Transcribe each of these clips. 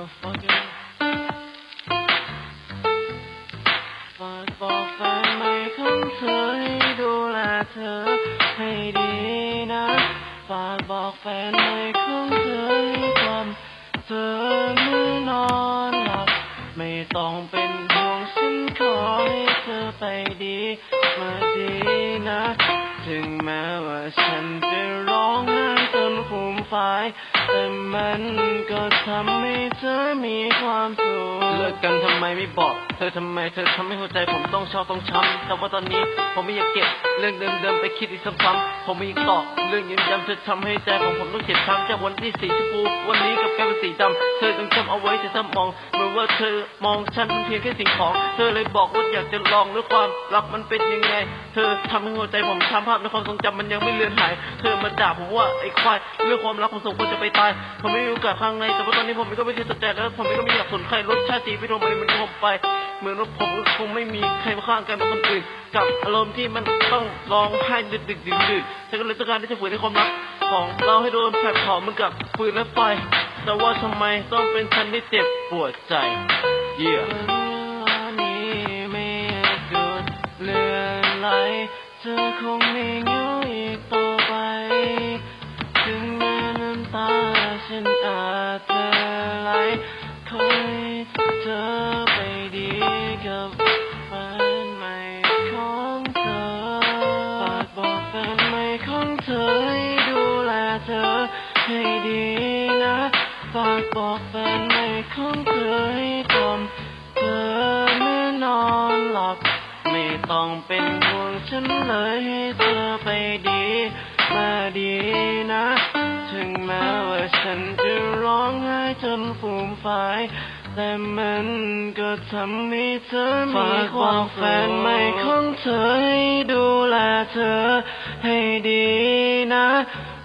ฝากบอกแฟนใหม่ของเธอให้ดูแลเธอให้ดีนะ ฝากบอกแฟนใหม่ของเธอให้กล่อมเธอเมื่อนอนหลับ ไม่ต้องเป็นห่วงฉันขอให้เธอไปดีมาดีนะ ถึงแม้ว่าฉัน ฟูมฟาย แต่มันก็ทำให้เธอมีความสุขเลิกกันทำไมไม่บอก เธอทำไมเธอทำให้หัวใจผมต้องชอบต้องช้ำแต่ว่าตอนนี้ผมไม่อยากเก็บเรื่องเดิมๆไปคิดอีกซ้ำๆผมไม่อยากตอบเรื่องย้ำๆเธอทำให้ใจของผมต้องเจ็บช้ำจากวันที่สีชมพูวันนี้กับกลายเป็นสีดำเธอต้องจำเอาไว้จะถ้ามองเหมือนว่าเธอมองฉันเพียงแค่สิ่งของ เธอเลยบอกว่าอยากจะลองด้วยความรักมันเป็นยังไง เธอทำให้หัวใจผมช้ำภาพในความทรงจำมันยังไม่เลือนหาย เธอมาด่าผมว่าไอ้ควายเรื่องความรักผมสมควรจะไปตายผมไม่มีโอกาสข้างในแต่ว่าตอนนี้ผมก็ไม่เคยสนใจแล้วผมก็ไม่อยากสนใครรสชาติไม่ตรงไปมันผมไป เหมือนว่าผมก็คงไม่มีใครมาข้างกันเป็นคนอื่น กับอารมณ์ที่มันต้องร้องไห้ดึกดึกดื่นดื่นฉันก็เลยต้องการที่จะฝืนในความรักของเราให้โดนแผดเผาเหมือนกับฟืนและไฟ แต่ว่าทำไมต้องเป็นฉันที่เจ็บปวดใจ เยี่ยนี้ไม่หยุดเลือนไหลเธอคงไม่เงาอี ธอให้ดีนะฝากบอกแฟนใหม่ของเธอให้กล่อมเธอเมื่อนอนหลับ ไม่ต้องเป็นห่วงฉันเลยให้เธอไปดีมาดีนะ ถึงแม้ว่าฉันจะร้องไห้จนฟูมฟายแต่มันก็ทำให้เธอมีความแฟนใหม่ของเธอให้ดูแลเธอให้ดีนะ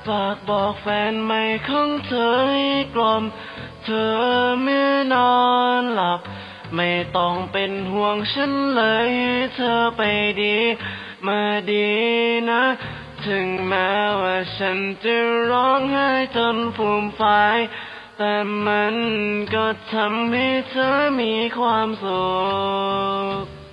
ฝากบอกแฟนใหม่ของเธอให้กลม เธอเมื่อนอนหลับ ไม่ต้องเป็นห่วงฉันเลย เธอไปดีมาดีนะ ถึงแม้ว่าฉันจะร้องไห้จนฟูมฟายแต่มันก็ทำให้เธอมีความสุข